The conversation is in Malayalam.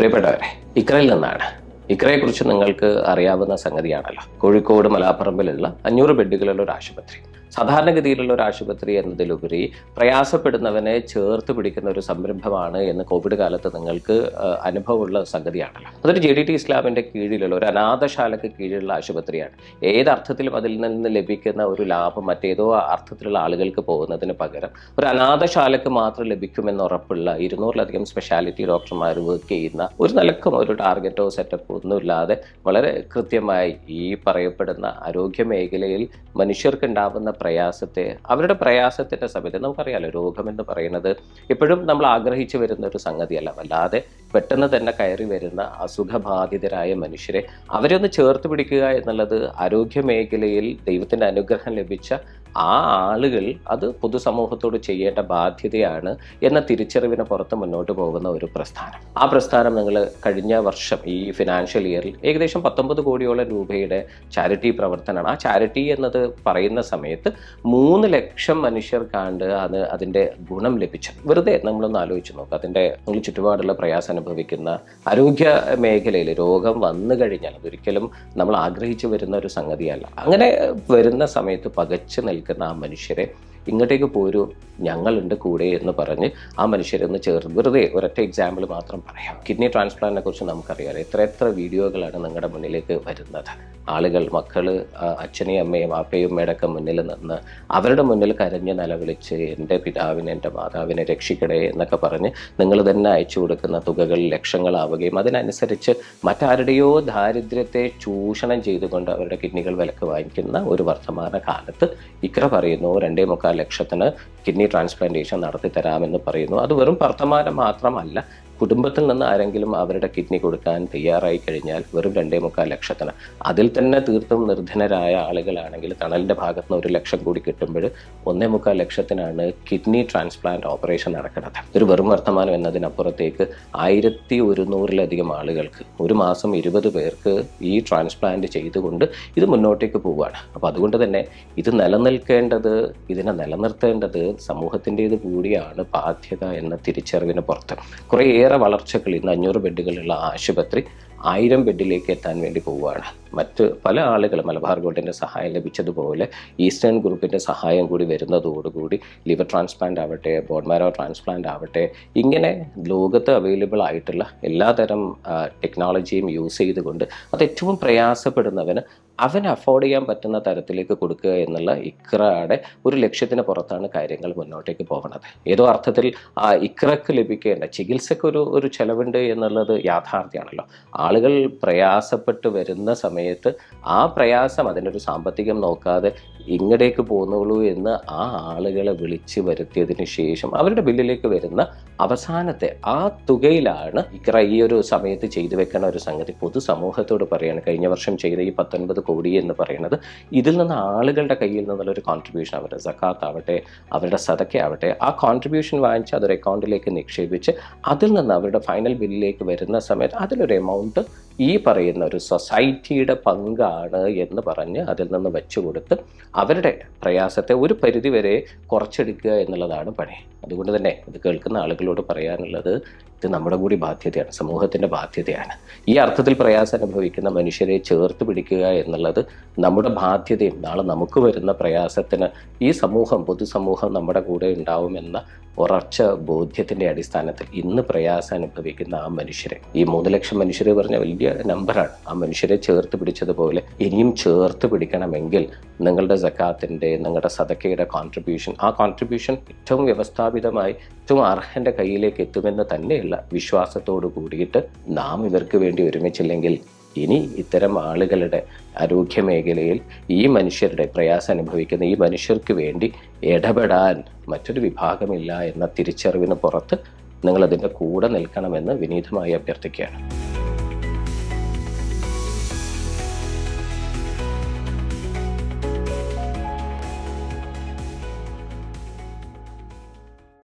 പ്രിയപ്പെട്ടവരെ ഇക്രയിൽ നിന്നാണ്. ഇക്രയെക്കുറിച്ച് നിങ്ങൾക്ക് അറിയാവുന്ന സംഗതിയാണല്ലോ. കോഴിക്കോട് മലാപ്പറമ്പിലുള്ള അഞ്ഞൂറ് ബെഡുകളുള്ള ഒരു ആശുപത്രി. സാധാരണഗതിയിലുള്ള ഒരു ആശുപത്രി എന്നതിലുപരി പ്രയാസപ്പെടുന്നവനെ ചേർത്ത് പിടിക്കുന്ന ഒരു സംരംഭമാണ് എന്ന് കോവിഡ് കാലത്ത് നിങ്ങൾക്ക് അനുഭവമുള്ള സംഗതിയാണല്ലോ. അതൊരു ജെ ഡി ടി ഇസ്ലാമിന്റെ കീഴിലുള്ള ഒരു അനാഥശാലയ്ക്ക് കീഴിലുള്ള ആശുപത്രിയാണ്. ഏതർത്ഥത്തിലും അതിൽ നിന്ന് ലഭിക്കുന്ന ഒരു ലാഭം മറ്റേതോ അർത്ഥത്തിലുള്ള ആളുകൾക്ക് പോകുന്നതിന് പകരം ഒരു അനാഥശാലയ്ക്ക് മാത്രം ലഭിക്കുമെന്ന് ഉറപ്പുള്ള ഇരുന്നൂറിലധികം സ്പെഷ്യാലിറ്റി ഡോക്ടർമാർ വർക്ക് ചെയ്യുന്ന ഒരു നിലക്കും ഒരു ടാർഗറ്റോ സെറ്റപ്പോ ഒന്നുമില്ലാതെ വളരെ കൃത്യമായി ഈ പറയപ്പെടുന്ന ആരോഗ്യ മേഖലയിൽ മനുഷ്യർക്ക് ഉണ്ടാവുന്ന പ്രയാസത്തെ അവരുടെ പ്രയാസത്തിന്റെ സമയത്ത് നമുക്കറിയാലോ രോഗം എന്ന് പറയുന്നത് എപ്പോഴും നമ്മൾ ആഗ്രഹിച്ചു വരുന്ന ഒരു സംഗതിയല്ല. വല്ലാതെ പെട്ടെന്ന് തന്നെ കയറി വരുന്ന അസുഖബാധിതരായ മനുഷ്യരെ അവരെ ഒന്ന് ചേർത്ത് പിടിക്കുക എന്നുള്ളത് ആരോഗ്യ മേഖലയിൽ ദൈവത്തിന്റെ അനുഗ്രഹം ലഭിച്ച ആ ആളുകൾ അത് പൊതുസമൂഹത്തോട് ചെയ്യേണ്ട ബാധ്യതയാണ് എന്ന തിരിച്ചറിവിന് പുറത്ത് മുന്നോട്ട് പോകുന്ന ഒരു പ്രസ്ഥാനം. ആ പ്രസ്ഥാനം നിങ്ങൾ കഴിഞ്ഞ വർഷം ഈ ഫിനാൻഷ്യൽ ഇയറിൽ ഏകദേശം പത്തൊമ്പത് കോടിയോളം രൂപയുടെ ചാരിറ്റി പ്രവർത്തനമാണ്. ആ ചാരിറ്റി എന്നത് പറയുന്ന സമയത്ത് മൂന്ന് ലക്ഷം മനുഷ്യർക്കാണ്ട് അത് അതിന്റെ ഗുണം ലഭിച്ചത്. വെറുതെ നമ്മളൊന്ന് ആലോചിച്ച് നോക്കുക അതിന്റെ നിങ്ങൾ ചുറ്റുപാടുള്ള പ്രയാസം അനുഭവിക്കുന്ന ആരോഗ്യ മേഖലയിൽ രോഗം വന്നു കഴിഞ്ഞാൽ അതൊരിക്കലും നമ്മൾ ആഗ്രഹിച്ചു വരുന്ന ഒരു സംഗതിയല്ല. അങ്ങനെ വരുന്ന സമയത്ത് പകച്ചു നിൽക്കുന്ന ആ മനുഷ്യരെ ഇങ്ങോട്ടേക്ക് പോരൂ ഞങ്ങളുണ്ട് കൂടെ എന്ന് പറഞ്ഞ് ആ മനുഷ്യരെ ചേർത്ത് വെറുതെ ഒരൊറ്റ എക്സാമ്പിൾ മാത്രം പറയാം. കിഡ്നി ട്രാൻസ്പ്ലാന്റിനെ കുറിച്ച് നമുക്കറിയാം എത്ര എത്ര വീഡിയോകളാണ് നിങ്ങളുടെ മുന്നിലേക്ക് വരുന്നത്. ആളുകൾ മക്കൾ ആ, അച്ഛനെയും അമ്മയും അപ്പയും അമ്മയുടെയൊക്കെ മുന്നിൽ നിന്ന് അവരുടെ മുന്നിൽ കരഞ്ഞ് നിലവിളിച്ച് എന്റെ പിതാവിനെ എന്റെ മാതാവിനെ രക്ഷിക്കണേ എന്നൊക്കെ പറഞ്ഞ് നിങ്ങൾ തന്നെ അയച്ചു കൊടുക്കുന്ന തുകകൾ ലക്ഷങ്ങളാവുകയും അതിനനുസരിച്ച് മറ്റാരുടെയോ ദാരിദ്ര്യത്തെ ചൂഷണം ചെയ്തുകൊണ്ട് അവരുടെ കിഡ്നികൾ വിലക്ക് വാങ്ങിക്കുന്ന ഒരു വർത്തമാന കാലത്ത് ഇക്ര പറയുന്നു രണ്ടേ മുക്കാൽ ലക്ഷത്തിന് കിഡ്നി ട്രാൻസ്പ്ലാന്റേഷൻ നടത്തി തരാമെന്ന് പറയുന്നു. അത് വെറും വർത്തമാനം മാത്രമല്ല കുടുംബത്തിൽ നിന്ന് ആരെങ്കിലും അവരുടെ കിഡ്നി കൊടുക്കാൻ തയ്യാറായി കഴിഞ്ഞാൽ വെറും രണ്ടേ മുക്കാൽ ലക്ഷത്തിന്. അതിൽ തന്നെ തീർത്തും നിർധനരായ ആളുകളാണെങ്കിൽ തണലിന്റെ ഭാഗത്ത് നിന്ന് ഒരു ലക്ഷം കൂടി കിട്ടുമ്പോൾ ഒന്നേ മുക്കാൽ ലക്ഷത്തിനാണ് കിഡ്നി ട്രാൻസ്പ്ലാന്റ് ഓപ്പറേഷൻ നടക്കുന്നത്. ഒരു വെറും വർത്തമാനം എന്നതിനപ്പുറത്തേക്ക് ആയിരത്തി ഒരുന്നൂറിലധികം ആളുകൾക്ക് ഒരു മാസം ഇരുപത് പേർക്ക് ഈ ട്രാൻസ്പ്ലാന്റ് ചെയ്തുകൊണ്ട് ഇത് മുന്നോട്ടേക്ക് പോവുകയാണ്. അപ്പോൾ അതുകൊണ്ട് തന്നെ ഇത് നിലനിൽക്കേണ്ടത് ഇതിനെ നിലനിർത്തേണ്ടത് സമൂഹത്തിന്റേത് കൂടിയാണ് ബാധ്യത എന്ന തിരിച്ചറിവിന് പുറത്ത്. കുറേയേറെ വളർച്ചകൾ ഇന്ന് അഞ്ഞൂറ് ബെഡുകളുള്ള ആശുപത്രി ആയിരം ബെഡിലേക്ക് എത്താൻ വേണ്ടി പോവുകയാണ്. മറ്റ് പല ആളുകൾ മലബാർ ഗോൾഡിന്റെ സഹായം ലഭിച്ചതുപോലെ ഈസ്റ്റേൺ ഗ്രൂപ്പിന്റെ സഹായം കൂടി വരുന്നതോടുകൂടി ലിവർ ട്രാൻസ്പ്ലാന്റ് ആവട്ടെ ബോൺമാരോ ട്രാൻസ്പ്ലാന്റ് ആവട്ടെ ഇങ്ങനെ ലോകത്ത് അവൈലബിൾ ആയിട്ടുള്ള എല്ലാതരം ടെക്നോളജിയും യൂസ് ചെയ്തുകൊണ്ട് അത് ഏറ്റവും പ്രയാസപ്പെടുന്നവന് അവന് അഫോർഡ് ചെയ്യാൻ പറ്റുന്ന തരത്തിലേക്ക് കൊടുക്കുക എന്നുള്ള ഇക്രയുടെ ഒരു ലക്ഷ്യത്തിന് പുറത്താണ് കാര്യങ്ങൾ മുന്നോട്ടേക്ക് പോകുന്നത്. ഏതോ അർത്ഥത്തിൽ ആ ഇക്രക്ക് ലഭിക്കേണ്ട ചികിത്സയ്ക്ക് ഒരു ഒരു ചെലവുണ്ട് എന്നുള്ളത് യാഥാർത്ഥ്യമാണല്ലോ ആളുകൾ പ്രയാസപ്പെട്ട് വരുന്ന ആ പ്രയാസം അതിന്റെ ഒരു സാമ്പത്തികം നോക്കാതെ ഇങ്ങടേക്ക് പോകുന്നുള്ളൂ എന്ന് ആ ആളുകളെ വിളിച്ച് വരുത്തിയതിന് ശേഷം അവരുടെ ബില്ലിലേക്ക് വരുന്ന അവസാനത്തെ ആ തുകയിലാണ് ഇക്ര ഈ ഒരു സമയത്ത് ചെയ്തു വെക്കുന്ന ഒരു സംഗതി. പൊതുസമൂഹത്തോട് പറയാണ് കഴിഞ്ഞ വർഷം ചെയ്ത ഈ പത്തൊൻപത് കോടി എന്ന് പറയുന്നത് ഇതിൽ നിന്ന് ആളുകളുടെ കയ്യിൽ നിന്നുള്ള ഒരു കോൺട്രിബ്യൂഷൻ അവരുടെ സക്കാത്ത് ആവട്ടെ അവരുടെ സതക്ക ആവട്ടെ ആ കോൺട്രിബ്യൂഷൻ വാങ്ങിച്ച് അതൊരു അക്കൗണ്ടിലേക്ക് നിക്ഷേപിച്ച് അതിൽ നിന്ന് അവരുടെ ഫൈനൽ ബില്ലിലേക്ക് വരുന്ന സമയത്ത് അതിലൊരു എമൗണ്ട് ഈ പറയുന്ന ഒരു സൊസൈറ്റിയുടെ പങ്കാണ് എന്ന് പറഞ്ഞ് അതിൽ നിന്ന് വെച്ചുകൊടുത്ത് അവരുടെ പ്രയാസത്തെ ഒരു പരിധിവരെ കുറച്ചെടുക്കുക എന്നുള്ളതാണ് പണി. അതുകൊണ്ട് തന്നെ ഇത് കേൾക്കുന്ന ആളുകളോട് പറയാനുള്ളത് ഇത് നമ്മുടെ കൂടി ബാധ്യതയാണ് സമൂഹത്തിന്റെ ബാധ്യതയാണ്. ഈ അർത്ഥത്തിൽ പ്രയാസം അനുഭവിക്കുന്ന മനുഷ്യരെ ചേർത്ത് പിടിക്കുക എന്നുള്ളത് നമ്മുടെ ബാധ്യതയും നാളെ നമുക്ക് വരുന്ന പ്രയാസത്തിന് ഈ സമൂഹം പൊതുസമൂഹം നമ്മുടെ കൂടെ ഉണ്ടാവുമെന്ന ഉറച്ച ബോധ്യത്തിന്റെ അടിസ്ഥാനത്തിൽ ഇന്ന് പ്രയാസം അനുഭവിക്കുന്ന ആ മനുഷ്യരെ. ഈ മൂന്ന് ലക്ഷം മനുഷ്യർ പറഞ്ഞ വലിയ നമ്പറാണ്. ആ മനുഷ്യരെ ചേർത്ത് പിടിച്ചതുപോലെ ഇനിയും ചേർത്ത് പിടിക്കണമെങ്കിൽ നിങ്ങളുടെ സക്കാത്തിന്റെ നിങ്ങളുടെ സദക്കയുടെ കോൺട്രിബ്യൂഷൻ ആ കോൺട്രിബ്യൂഷൻ ഏറ്റവും വ്യവസ്ഥാപിതമായി ഏറ്റവും അർഹന്റെ കയ്യിലേക്ക് എത്തുമെന്ന് തന്നെയുള്ള വിശ്വാസത്തോടു കൂടിയിട്ട് നാം ഇവർക്ക് വേണ്ടി ഒരുമിച്ചില്ലെങ്കിൽ ഇനി ഇത്തരം ആളുകളുടെ ആരോഗ്യ മേഖലയിൽ ഈ മനുഷ്യരുടെ പ്രയാസം അനുഭവിക്കുന്ന ഈ മനുഷ്യർക്ക് വേണ്ടി ഇടപെടാൻ മറ്റൊരു വിഭാഗമില്ല എന്ന തിരിച്ചറിവിന് പുറത്ത് നിങ്ങൾ അതിന്റെ കൂടെ നിൽക്കണമെന്ന് വിനീതമായി അഭ്യർത്ഥിക്കുകയാണ്.